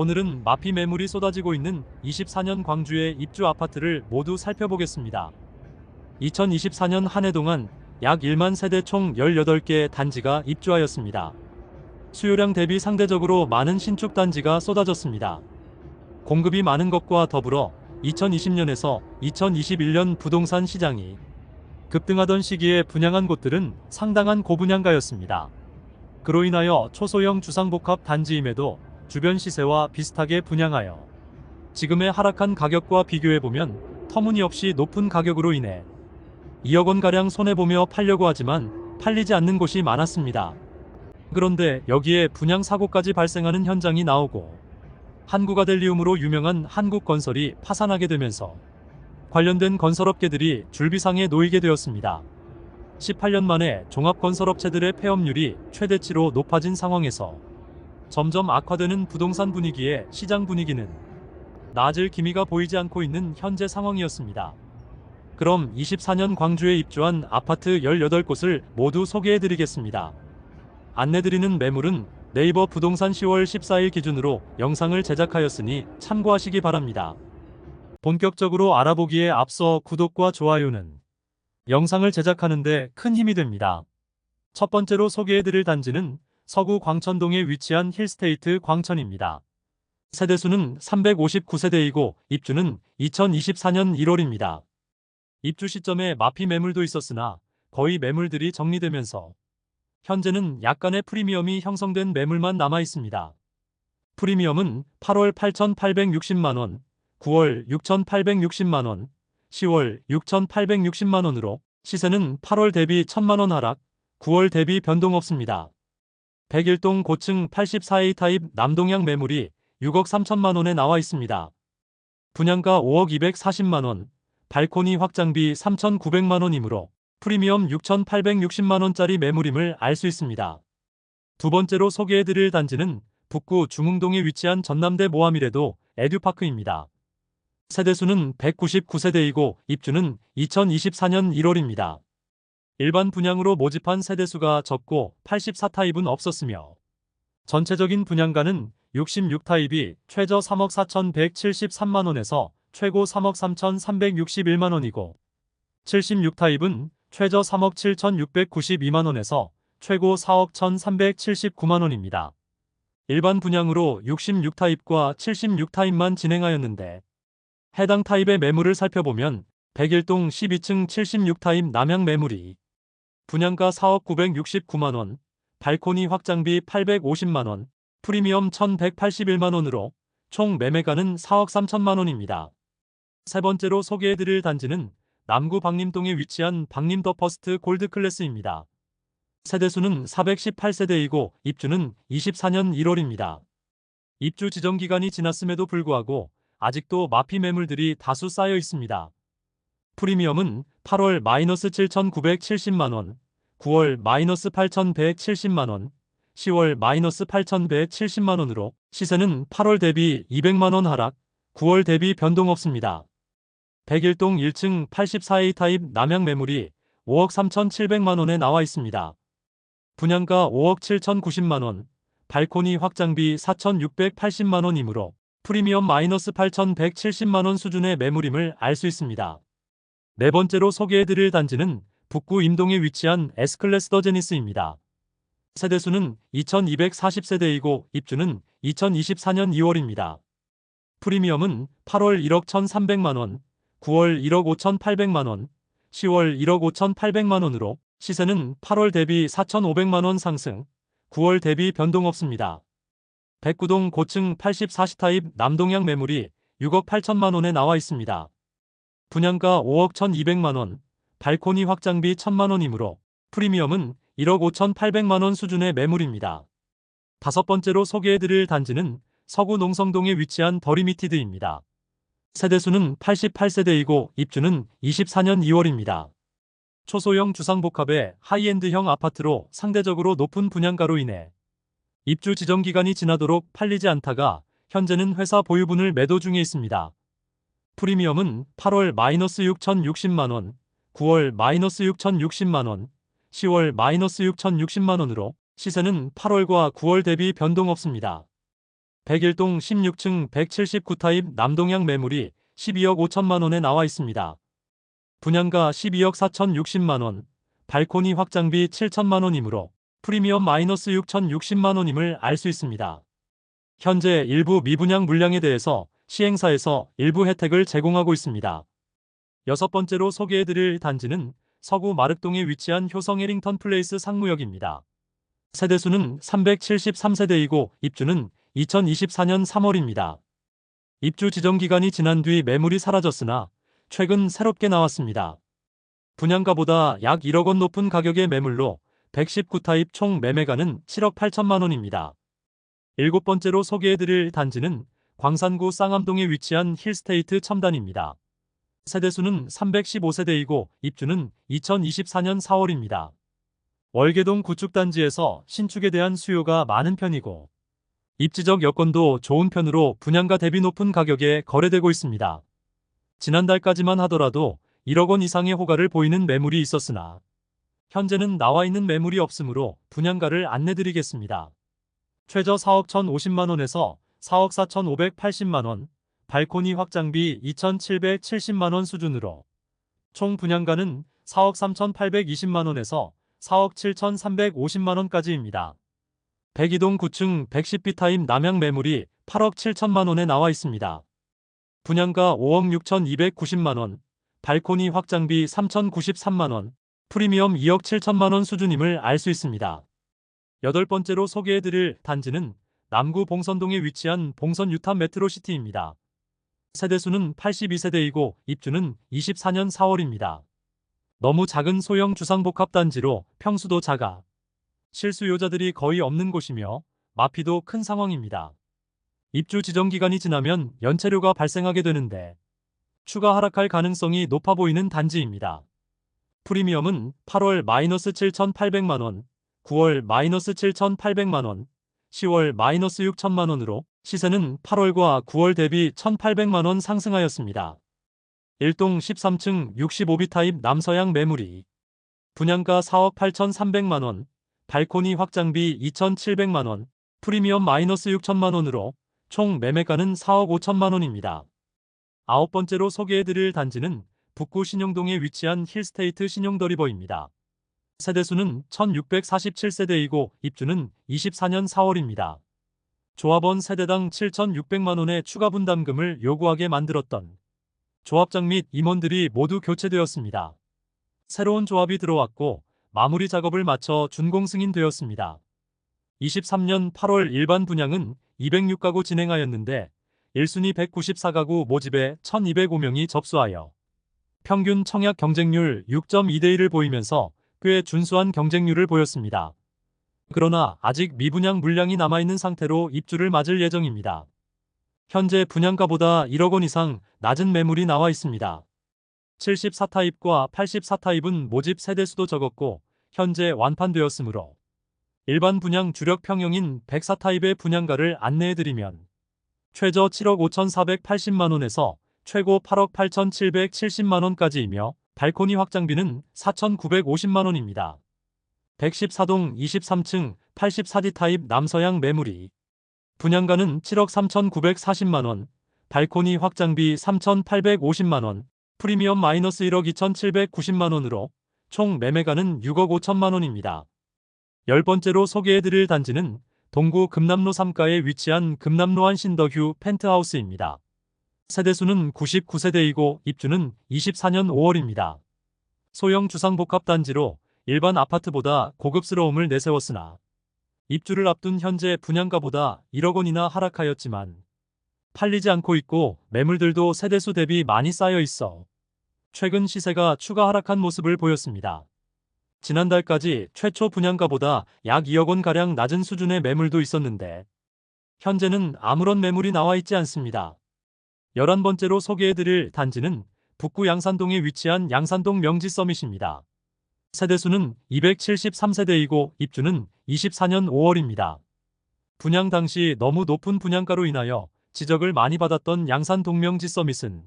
오늘은 마피 매물이 쏟아지고 있는 24년 광주의 입주 아파트를 모두 살펴보겠습니다. 2024년 한 해 동안 약 1만 세대 총 18개 단지가 입주하였습니다. 수요량 대비 상대적으로 많은 신축 단지가 쏟아졌습니다. 공급이 많은 것과 더불어 2020년에서 2021년 부동산 시장이 급등하던 시기에 분양한 곳들은 상당한 고분양가였습니다. 그로 인하여 초소형 주상복합 단지임에도 주변 시세와 비슷하게 분양하여 지금의 하락한 가격과 비교해보면 터무니없이 높은 가격으로 인해 2억 원가량 손해보며 팔려고 하지만 팔리지 않는 곳이 많았습니다. 그런데 여기에 분양 사고까지 발생하는 현장이 나오고 한국아델리움으로 유명한 한국건설이 파산하게 되면서 관련된 건설업계들이 줄비상에 놓이게 되었습니다. 18년 만에 종합건설업체들의 폐업률이 최대치로 높아진 상황에서 점점 악화되는 부동산 분위기에 시장 분위기는 나아질 기미가 보이지 않고 있는 현재 상황이었습니다. 그럼 24년 광주에 입주한 아파트 18곳을 모두 소개해 드리겠습니다. 안내드리는 매물은 네이버 부동산 10월 14일 기준으로 영상을 제작하였으니 참고하시기 바랍니다. 본격적으로 알아보기에 앞서 구독과 좋아요는 영상을 제작하는데 큰 힘이 됩니다. 첫 번째로 소개해드릴 단지는 서구 광천동에 위치한 힐스테이트 광천입니다. 세대수는 359세대이고 입주는 2024년 1월입니다. 입주 시점에 마피 매물도 있었으나 거의 매물들이 정리되면서 현재는 약간의 프리미엄이 형성된 매물만 남아 있습니다. 프리미엄은 8월 8,860만원, 9월 6,860만원, 10월 6,860만원으로 시세는 8월 대비 1,000만원 하락, 9월 대비 변동 없습니다. 101동 고층 84A 타입 남동향 매물이 6억 3천만 원에 나와 있습니다. 분양가 5억 240만 원, 발코니 확장비 3,900만 원이므로 프리미엄 6,860만 원짜리 매물임을 알 수 있습니다. 두 번째로 소개해드릴 단지는 북구 중흥동에 위치한 전남대 모함이래도 에듀파크입니다. 세대수는 199세대이고 입주는 2024년 1월입니다. 일반 분양으로 모집한 세대수가 적고 84타입은 없었으며 전체적인 분양가는 66타입이 최저 3억 4,173만원에서 최고 3억 3,361만원이고 76타입은 최저 3억 7,692만원에서 최고 4억 1,379만원입니다. 일반 분양으로 66타입과 76타입만 진행하였는데 해당 타입의 매물을 살펴보면 101동 12층 76타입 남향 매물이 분양가 4억 969만원, 발코니 확장비 850만원, 프리미엄 1181만원으로 총 매매가는 4억 3천만원입니다. 세 번째로 소개해드릴 단지는 남구 박림동에 위치한 박림 더 퍼스트 골드 클래스입니다. 세대수는 418세대이고 입주는 24년 1월입니다. 입주 지정 기간이 지났음에도 불구하고 아직도 마피 매물들이 다수 쌓여 있습니다. 프리미엄은 8월 마이너스 7,970만원, 9월 마이너스 8,170만원, 10월 마이너스 8,170만원으로 시세는 8월 대비 200만원 하락, 9월 대비 변동 없습니다. 101동 1층 84A 타입 남향 매물이 5억 3,700만원에 나와 있습니다. 분양가 5억 7,090만원, 발코니 확장비 4,680만원이므로 프리미엄 마이너스 8,170만원 수준의 매물임을 알 수 있습니다. 네 번째로 소개해드릴 단지는 북구 임동에 위치한 S클래스 더 제니스입니다. 세대수는 2240세대이고 입주는 2024년 2월입니다. 프리미엄은 8월 1억 1,300만원, 9월 1억 5,800만원, 10월 1억 5,800만원으로 시세는 8월 대비 4,500만원 상승, 9월 대비 변동 없습니다. 백구동 고층 84시 타입 남동향 매물이 6억 8천만원에 나와 있습니다. 분양가 5억 1,200만원, 발코니 확장비 1,000만원이므로 프리미엄은 1억 5,800만원 수준의 매물입니다. 다섯 번째로 소개해드릴 단지는 서구 농성동에 위치한 더리미티드입니다. 세대수는 88세대이고 입주는 24년 2월입니다. 초소형 주상복합의 하이엔드형 아파트로 상대적으로 높은 분양가로 인해 입주 지정 기간이 지나도록 팔리지 않다가 현재는 회사 보유분을 매도 중에 있습니다. 프리미엄은 8월 마이너스 6,060만원, 9월 마이너스 6,060만원, 10월 마이너스 6,060만원으로 시세는 8월과 9월 대비 변동 없습니다. 101동 16층 179타입 남동향 매물이 12억 5천만 원에 나와 있습니다. 분양가 12억 4천60만 원, 발코니 확장비 7천만 원이므로 프리미엄 마이너스 6천60만 원임을 알 수 있습니다. 현재 일부 미분양 물량에 대해서 시행사에서 일부 혜택을 제공하고 있습니다. 여섯 번째로 소개해드릴 단지는 서구 마륵동에 위치한 효성 해링턴 플레이스 상무역입니다. 세대수는 373세대이고 입주는 2024년 3월입니다. 입주 지정 기간이 지난 뒤 매물이 사라졌으나 최근 새롭게 나왔습니다. 분양가보다 약 1억 원 높은 가격의 매물로 119타입 총 매매가는 7억 8천만 원입니다. 일곱 번째로 소개해드릴 단지는 광산구 쌍암동에 위치한 힐스테이트 첨단입니다. 세대수는 315세대이고 입주는 2024년 4월입니다. 월계동 구축단지에서 신축에 대한 수요가 많은 편이고 입지적 여건도 좋은 편으로 분양가 대비 높은 가격에 거래되고 있습니다. 지난달까지만 하더라도 1억 원 이상의 호가를 보이는 매물이 있었으나 현재는 나와 있는 매물이 없으므로 분양가를 안내드리겠습니다. 최저 4억 1,050만 원에서 4억 4,580만 원, 발코니 확장비 2,770만 원 수준으로 총 분양가는 4억 3,820만 원에서 4억 7,350만 원까지입니다. 102동 9층 110비타임 남양 매물이 8억 7천만 원에 나와 있습니다. 분양가 5억 6,290만 원, 발코니 확장비 3,093만 원, 프리미엄 2억 7천만 원 수준임을 알 수 있습니다. 여덟 번째로 소개해드릴 단지는 남구 봉선동에 위치한 봉선 유탄 메트로시티입니다. 세대수는 82세대이고 입주는 24년 4월입니다. 너무 작은 소형 주상복합 단지로 평수도 작아 실수요자들이 거의 없는 곳이며 마피도 큰 상황입니다. 입주 지정 기간이 지나면 연체료가 발생하게 되는데 추가 하락할 가능성이 높아 보이는 단지입니다. 프리미엄은 8월 마이너스 7,800만원, 9월 마이너스 7,800만원, 10월 마이너스 6천만 원으로 시세는 8월과 9월 대비 1,800만 원 상승하였습니다. 1동 13층 65비 타입 남서양 매물이 분양가 4억 8,300만 원, 발코니 확장비 2,700만 원, 프리미엄 마이너스 6천만 원으로 총 매매가는 4억 5천만 원입니다. 아홉 번째로 소개해드릴 단지는 북구 신용동에 위치한 힐스테이트 신용더리버입니다. 세대수는 1647세대이고 입주는 24년 4월입니다. 조합원 세대당 7,600만원의 추가 분담금을 요구하게 만들었던 조합장 및 임원들이 모두 교체되었습니다. 새로운 조합이 들어왔고 마무리 작업을 마쳐 준공 승인되었습니다. 23년 8월 일반 분양은 206가구 진행하였는데 1순위 194가구 모집에 1205명이 접수하여 평균 청약 경쟁률 6.2대1을 보이면서 꽤 준수한 경쟁률을 보였습니다. 그러나 아직 미분양 물량이 남아있는 상태로 입주를 맞을 예정입니다. 현재 분양가보다 1억 원 이상 낮은 매물이 나와 있습니다. 74타입과 84타입은 모집 세대수도 적었고 현재 완판되었으므로 일반 분양 주력 평형인 104타입의 분양가를 안내해드리면 최저 7억 5,480만원에서 최고 8억 8,770만원까지이며 발코니 확장비는 4,950만원입니다. 114동 23층 84D 타입 남서양 매물이 분양가는 7억 3,940만원, 발코니 확장비 3,850만원, 프리미엄 마이너스 1억 2,790만원으로 총 매매가는 6억 5천만원입니다. 열 번째로 소개해드릴 단지는 동구 금남로 3가에 위치한 금남로 한 신더휴 펜트하우스입니다. 세대수는 99세대이고 입주는 24년 5월입니다. 소형 주상복합 단지로 일반 아파트보다 고급스러움을 내세웠으나 입주를 앞둔 현재 분양가보다 1억 원이나 하락하였지만 팔리지 않고 있고 매물들도 세대수 대비 많이 쌓여 있어 최근 시세가 추가 하락한 모습을 보였습니다. 지난달까지 최초 분양가보다 약 2억 원가량 낮은 수준의 매물도 있었는데 현재는 아무런 매물이 나와 있지 않습니다. 11번째로 소개해드릴 단지는 북구 양산동에 위치한 양산동 명지 서밋입니다. 세대수는 273세대이고 입주는 24년 5월입니다. 분양 당시 너무 높은 분양가로 인하여 지적을 많이 받았던 양산 동 명지 서밋은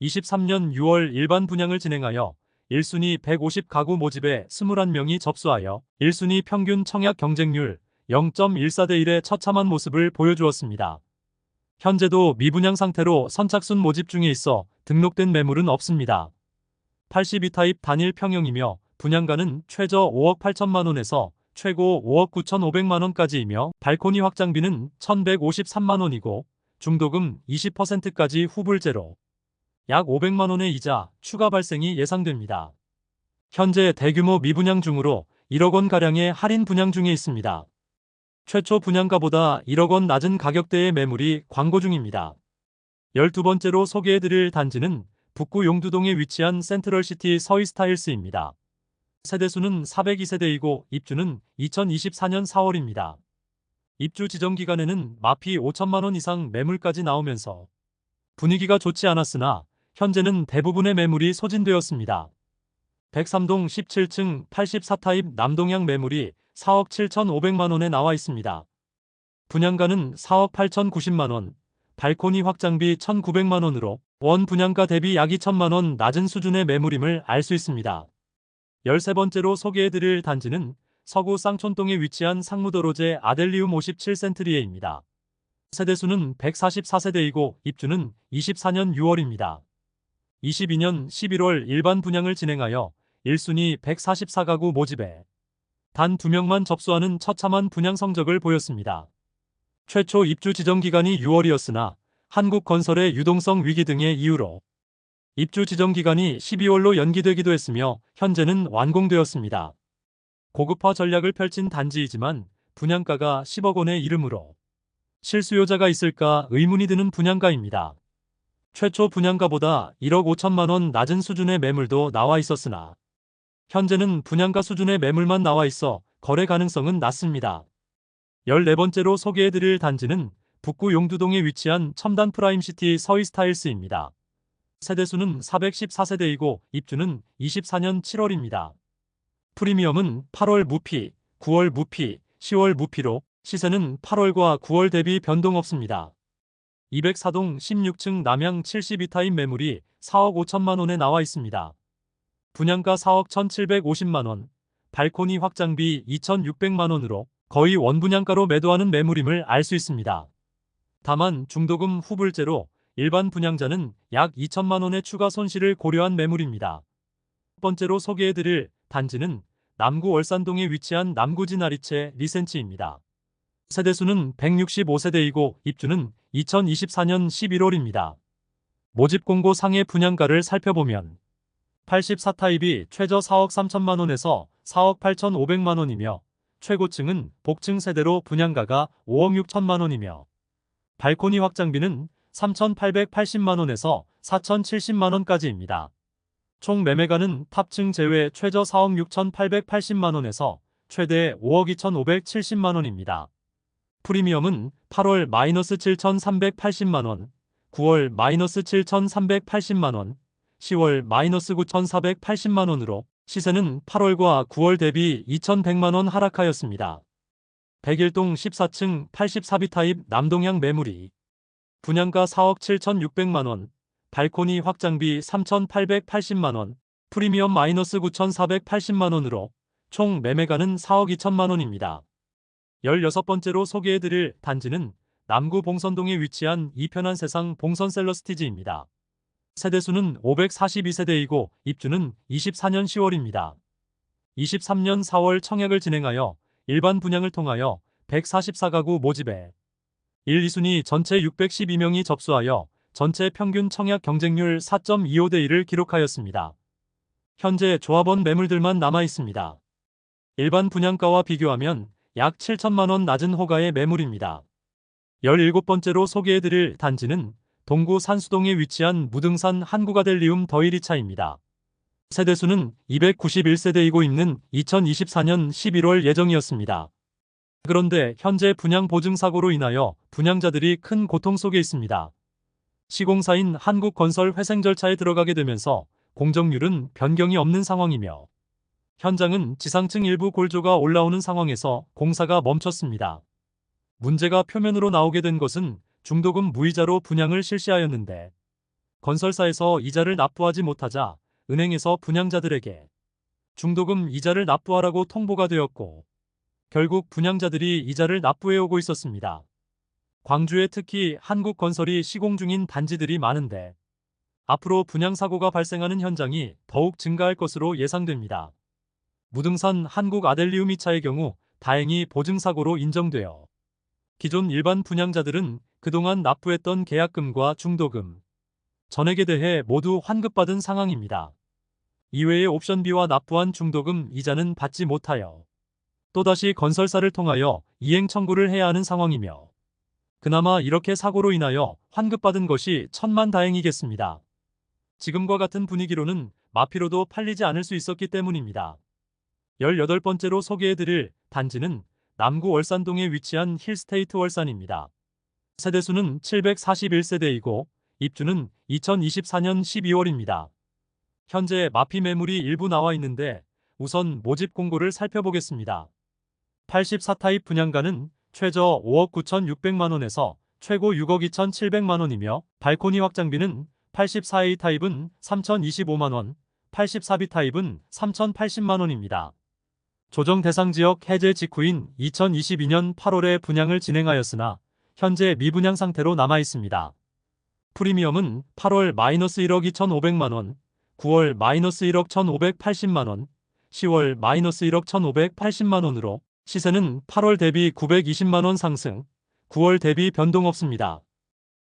23년 6월 일반 분양을 진행하여 1순위 150가구 모집에 21명이 접수하여 1순위 평균 청약 경쟁률 0.14대 1의 처참한 모습을 보여주었습니다. 현재도 미분양 상태로 선착순 모집 중에 있어 등록된 매물은 없습니다. 82타입 단일 평형이며 분양가는 최저 5억 8천만 원에서 최고 5억 9천5백만 원까지이며 발코니 확장비는 1,153만 원이고 중도금 20%까지 후불제로 약 500만 원의 이자 추가 발생이 예상됩니다. 현재 대규모 미분양 중으로 1억 원 가량의 할인 분양 중에 있습니다. 최초 분양가보다 1억 원 낮은 가격대의 매물이 광고 중입니다. 12번째로 소개해드릴 단지는 북구 용두동에 위치한 센트럴시티 서이스타일스입니다. 세대수는 402세대이고 입주는 2024년 4월입니다. 입주 지정 기간에는 마피 5천만 원 이상 매물까지 나오면서 분위기가 좋지 않았으나 현재는 대부분의 매물이 소진되었습니다. 103동 17층 84타입 남동향 매물이 4억 7천5백만 원에 나와 있습니다. 분양가는 4억 8천 90만 원, 발코니 확장비 1,900만 원으로 원 분양가 대비 약 2천만 원 낮은 수준의 매물임을 알 수 있습니다. 13번째로 소개해드릴 단지는 서구 쌍촌동에 위치한 상무도로제 아델리움 57센트리에입니다. 세대수는 144세대이고 입주는 24년 6월입니다. 22년 11월 일반 분양을 진행하여 1순위 144가구 모집에 단 2명만 접수하는 처참한 분양 성적을 보였습니다. 최초 입주 지정 기간이 6월이었으나 한국건설의 유동성 위기 등의 이유로 입주 지정 기간이 12월로 연기되기도 했으며 현재는 완공되었습니다. 고급화 전략을 펼친 단지이지만 분양가가 10억 원에 이르므로 실수요자가 있을까 의문이 드는 분양가입니다. 최초 분양가보다 1억 5천만 원 낮은 수준의 매물도 나와 있었으나 현재는 분양가 수준의 매물만 나와 있어 거래 가능성은 낮습니다. 14번째로 소개해드릴 단지는 북구 용두동에 위치한 첨단 프라임시티 서이스타일스입니다. 세대수는 414세대이고 입주는 24년 7월입니다. 프리미엄은 8월 무피, 9월 무피, 10월 무피로 시세는 8월과 9월 대비 변동 없습니다. 204동 16층 남양 72타입 매물이 4억 5천만 원에 나와 있습니다. 분양가 4억 1,750만 원, 발코니 확장비 2,600만 원으로 거의 원분양가로 매도하는 매물임을 알 수 있습니다. 다만 중도금 후불제로 일반 분양자는 약 2천만 원의 추가 손실을 고려한 매물입니다. 첫 번째로 소개해드릴 단지는 남구 월산동에 위치한 남구진 아리체 리센치입니다. 세대수는 165세대이고 입주는 2024년 11월입니다. 모집 공고 상해 분양가를 살펴보면 84타입이 최저 4억 3천만 원에서 4억 8천5백만 원이며 최고층은 복층 세대로 분양가가 5억 6천만 원이며 발코니 확장비는 3,880만 원에서 4,070만 원까지입니다. 총 매매가는 탑층 제외 최저 4억 6,880만 원에서 최대 5억 2,570만 원입니다. 프리미엄은 8월 마이너스 7,380만 원, 9월 마이너스 7,380만 원, 10월 마이너스 9,480만 원으로 시세는 8월과 9월 대비 2,100만 원 하락하였습니다. 101동 14층 84비 타입 남동향 매물이 분양가 4억 7,600만 원, 발코니 확장비 3,880만 원, 프리미엄 마이너스 9,480만 원으로 총 매매가는 4억 2천만 원입니다. 16번째로 소개해드릴 단지는 남구 봉선동에 위치한 이편한 세상 봉선셀러스티지입니다. 세대수는 542세대이고 입주는 24년 10월입니다. 23년 4월 청약을 진행하여 일반 분양을 통하여 144가구 모집에 1, 2순위 전체 612명이 접수하여 전체 평균 청약 경쟁률 4.25대 1을 기록하였습니다. 현재 조합원 매물들만 남아 있습니다. 일반 분양가와 비교하면 약 7천만원 낮은 호가의 매물입니다. 17번째로 소개해드릴 단지는 동구 산수동에 위치한 무등산 한국아델리움 더이리차입니다. 세대수는 291세대이고 있는 2024년 11월 예정이었습니다. 그런데 현재 분양 보증 사고로 인하여 분양자들이 큰 고통 속에 있습니다. 시공사인 한국건설 회생 절차에 들어가게 되면서 공정률은 변경이 없는 상황이며 현장은 지상층 일부 골조가 올라오는 상황에서 공사가 멈췄습니다. 문제가 표면으로 나오게 된 것은 중도금 무이자로 분양을 실시하였는데 건설사에서 이자를 납부하지 못하자 은행에서 분양자들에게 중도금 이자를 납부하라고 통보가 되었고 결국 분양자들이 이자를 납부해오고 있었습니다. 광주에 특히 한국건설이 시공 중인 단지들이 많은데 앞으로 분양사고가 발생하는 현장이 더욱 증가할 것으로 예상됩니다. 무등산 한국 아델리움 2차의 경우 다행히 보증사고로 인정되어 기존 일반 분양자들은 그동안 납부했던 계약금과 중도금, 전액에 대해 모두 환급받은 상황입니다. 이외에 옵션비와 납부한 중도금 이자는 받지 못하여 또다시 건설사를 통하여 이행 청구를 해야 하는 상황이며 그나마 이렇게 사고로 인하여 환급받은 것이 천만 다행이겠습니다. 지금과 같은 분위기로는 마피로도 팔리지 않을 수 있었기 때문입니다. 18번째로 소개해드릴 단지는 남구 월산동에 위치한 힐스테이트 월산입니다. 세대수는 741세대이고 입주는 2024년 12월입니다. 현재 마피 매물이 일부 나와 있는데 우선 모집 공고를 살펴보겠습니다. 84타입 분양가는 최저 5억 9,600만 원에서 최고 6억 2,700만 원이며 발코니 확장비는 84A 타입은 3,025만 원, 84B 타입은 3,080만 원입니다. 조정 대상 지역 해제 직후인 2022년 8월에 분양을 진행하였으나 현재 미분양 상태로 남아 있습니다. 프리미엄은 8월 마이너스 1억 2,500만 원, 9월 마이너스 1억 1,580만 원, 10월 마이너스 1억 1,580만 원으로 시세는 8월 대비 920만 원 상승, 9월 대비 변동 없습니다.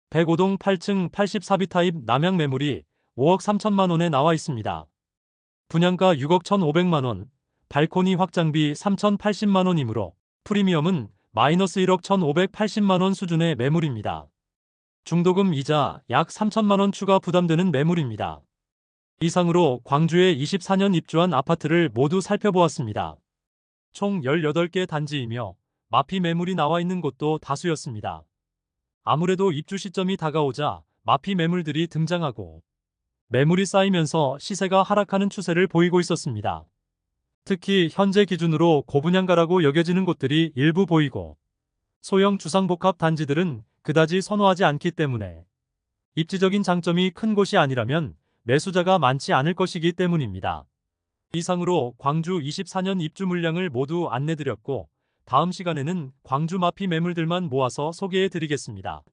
105동 8층 84비 타입 남양 매물이 5억 3천만 원에 나와 있습니다. 분양가 6억 1,500만 원, 발코니 확장비 3,080만 원이므로 프리미엄은 마이너스 1억 1,580만 원 수준의 매물입니다. 중도금 이자 약 3천만 원 추가 부담되는 매물입니다. 이상으로 광주에 24년 입주한 아파트를 모두 살펴보았습니다. 총 18개 단지이며 마피 매물이 나와 있는 곳도 다수였습니다. 아무래도 입주 시점이 다가오자 마피 매물들이 등장하고 매물이 쌓이면서 시세가 하락하는 추세를 보이고 있었습니다. 특히 현재 기준으로 고분양가라고 여겨지는 곳들이 일부 보이고 소형 주상복합 단지들은 그다지 선호하지 않기 때문에 입지적인 장점이 큰 곳이 아니라면 매수자가 많지 않을 것이기 때문입니다. 이상으로 광주 24년 입주 물량을 모두 안내드렸고 다음 시간에는 광주 마피 매물들만 모아서 소개해 드리겠습니다.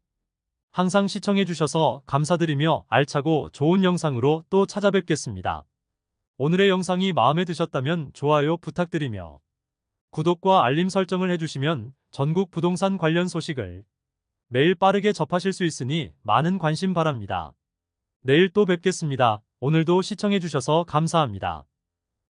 항상 시청해 주셔서 감사드리며 알차고 좋은 영상으로 또 찾아뵙겠습니다. 오늘의 영상이 마음에 드셨다면 좋아요 부탁드리며 구독과 알림 설정을 해주시면 전국 부동산 관련 소식을 매일 빠르게 접하실 수 있으니 많은 관심 바랍니다. 내일 또 뵙겠습니다. 오늘도 시청해 주셔서 감사합니다.